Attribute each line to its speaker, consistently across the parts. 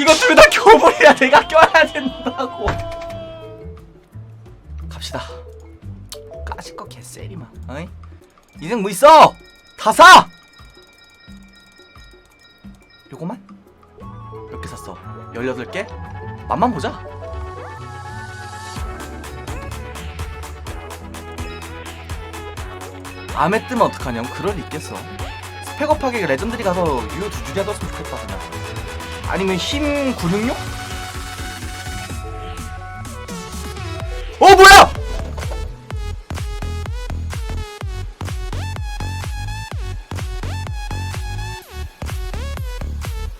Speaker 1: 이거 둘 다 교물이야. 내가 껴야 된다고. 갑시다. 까짓 거 개쎄리만. 어이? 인생 뭐 있어? 다 사! 요거만? 몇 개 샀어? 18개? 맛만 보자. 암에 뜨면 어떡하냐 그럴 리 있겠어. 스펙업하게 레전드리 가서 유효 두 줄이야 떴으면 좋겠다 그냥 아니면 힘 966? 어 뭐야!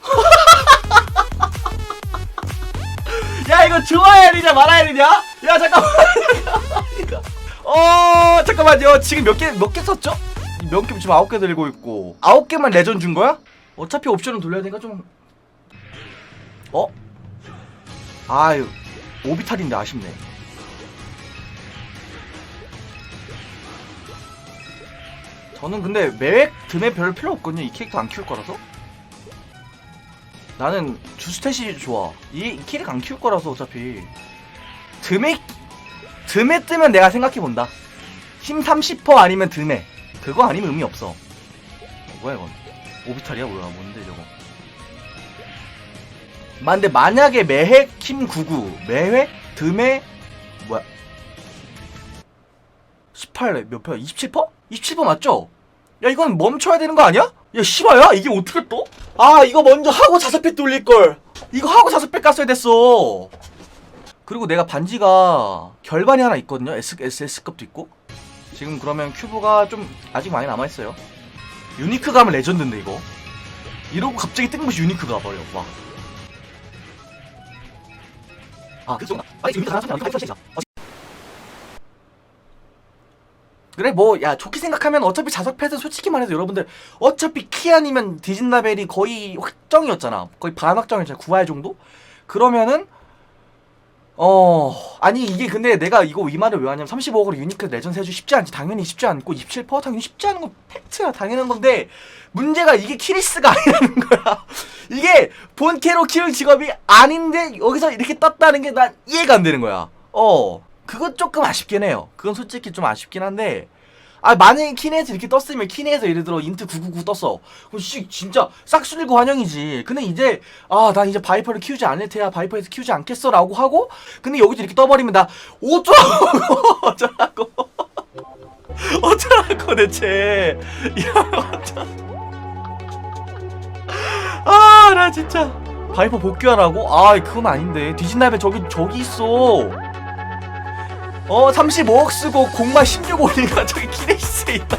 Speaker 1: 야 이거 좋아야 되냐 말아야 되냐? 야 잠깐만 어 잠깐만요 지금 몇 개 몇 개 썼죠? 몇 개 지금 아홉 개 들고 있고 아홉 개만 레전 준 거야? 어차피 옵션은 돌려야 되니까 좀 어? 아유 오비탈인데 아쉽네. 저는 근데 매획 듬에 별 필요 없거든요. 이 캐릭터 안 키울 거라서. 나는 주스탯이 좋아. 이, 이 캐릭터 안 키울 거라서 어차피. 듬에 듬에 뜨면 내가 생각해본다. 힘 30% 아니면 듬에 그거 아니면 의미 없어. 어, 뭐야 이건. 오비탈이야 뭐야. 뭔데 저거 마, 근데 만약에 매획 힘99 매획 듬에 뭐야 18회 몇 표야 27%? 27% 맞죠? 야 이건 멈춰야 되는 거 아니야? 야 실화야? 이게 어떻게 또? 아 이거 먼저 하고 자석팩 돌릴걸 이거 하고 자석팩 깠어야 됐어 그리고 내가 반지가 결반이 하나 있거든요 S, SS급도 있고 지금 그러면 큐브가 좀 아직 많이 남아있어요 유니크 가면 레전드인데 이거 이러고 갑자기 뜬금없이 유니크 가버려 와. 아 그쵸 아니 지금 유니크 하나 찾아 유니크 하나 그래 뭐 야 좋게 생각하면 어차피 자석 패드 솔직히 말해서 여러분들 어차피 키 아니면 디진라벨이 거의 확정이었잖아. 거의 반 확정이었잖아. 9할 정도? 그러면은 어 아니 이게 근데 내가 이거 이 말을 왜 하냐면 35억으로 유니크 레전드 해주 쉽지 않지. 당연히 쉽지 않고 27% 당연히 쉽지 않은 건 팩트야. 당연한 건데 문제가 이게 키리스가 아니라는 거야. 이게 본캐로 키울 직업이 아닌데 여기서 이렇게 떴다는 게 난 이해가 안 되는 거야. 어 그건 조금 아쉽긴 해요. 그건 솔직히 좀 아쉽긴 한데 아 만약에 키네에서 이렇게 떴으면 키네에서 예를 들어 인트 999 떴어. 그럼 씨 진짜 싹쓸고 환영이지. 근데 이제 아 난 이제 바이퍼를 키우지 않을 테야. 바이퍼에서 키우지 않겠어 라고 하고 근데 여기서 이렇게 떠버리면 나 어쩌라고 어쩌라고. 어쩌라고 대체. 아나 진짜. 바이퍼 복귀하라고? 아 그건 아닌데. 디진라벨 저기 저기 있어 어 35억 쓰고 공마 16 올리가 저기 키네시스에 있다